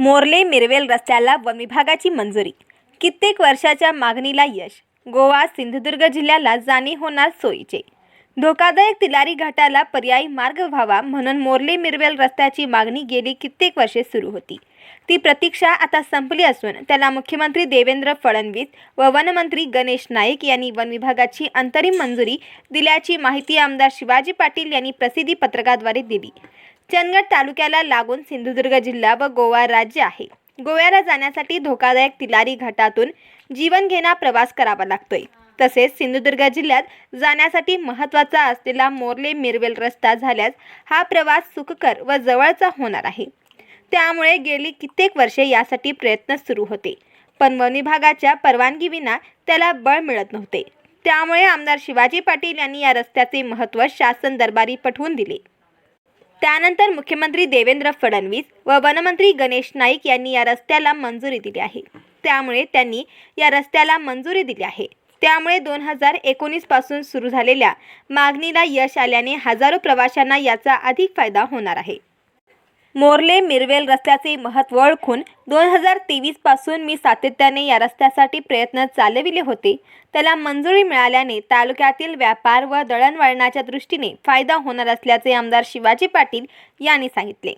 Morley मिरवेल रस्त्याला one विभागाची मंजुरी. कित्येक वर्षाच्या मागणीला यश. गोवा सिंधुदुर्ग जिल्ह्याला जाणे होणार सोयीचे. धोकादायक तिलारी घाटाला पर्यायी मार्ग व्हावा म्हणून मोर्ले मिरवेल रस्त्याची मागणी गेली कित्येक वर्षे सुरू होती. ती प्रतीक्षा आता संपली असून त्याला मुख्यमंत्री देवेंद्र फडणवीस व वनमंत्री गणेश नाईक यांनी वन विभागाची अंतरिम मंजुरी दिल्याची माहिती आमदार शिवाजी पाटील यांनी प्रसिद्धी पत्रकाद्वारे दिली. चंदगड तालुक्याला लागून सिंधुदुर्ग जिल्हा व गोवा राज्य आहे. गोव्याला जाण्यासाठी धोकादायक तिलारी घाटातून जीवन घेणा प्रवास करावा लागतोय. तसेच सिंधुदुर्ग जिल्ह्यात जाण्यासाठी महत्त्वाचा असलेला मोर्ले मिरवेल रस्ता झाल्यास हा प्रवास सुखकर व जवळचा होणार आहे. त्यामुळे गेली कित्येक वर्षे यासाठी प्रयत्न सुरू होते. पण वन विभागाच्या परवानगीविना त्याला बळ मिळत नव्हते. त्यामुळे आमदार शिवाजी पाटील यांनी या रस्त्याचे महत्त्व शासन दरबारी पटवून दिले. त्यानंतर मुख्यमंत्री देवेंद्र फडणवीस व वनमंत्री गणेश नाईक यांनी या रस्त्याला मंजुरी दिली आहे. त्यामुळे त्यांनी या रस्त्याला मंजुरी दिली आहे. त्यामुळे दोन हजार एकोणीसपासून सुरू झालेल्या मागणीला यश आल्याने हजारो प्रवाशांना याचा अधिक फायदा होणार आहे. मोर्ले मिरवेल रस्त्याचे महत्त्व ओळखून दोन हजार तेवीसपासून मी सातत्याने या रस्त्यासाठी प्रयत्न चालविले होते. त्याला मंजुरी मिळाल्याने तालुक्यातील व्यापार व दळणवळणाच्या दृष्टीने फायदा होणार असल्याचे आमदार शिवाजी पाटील यांनी सांगितले.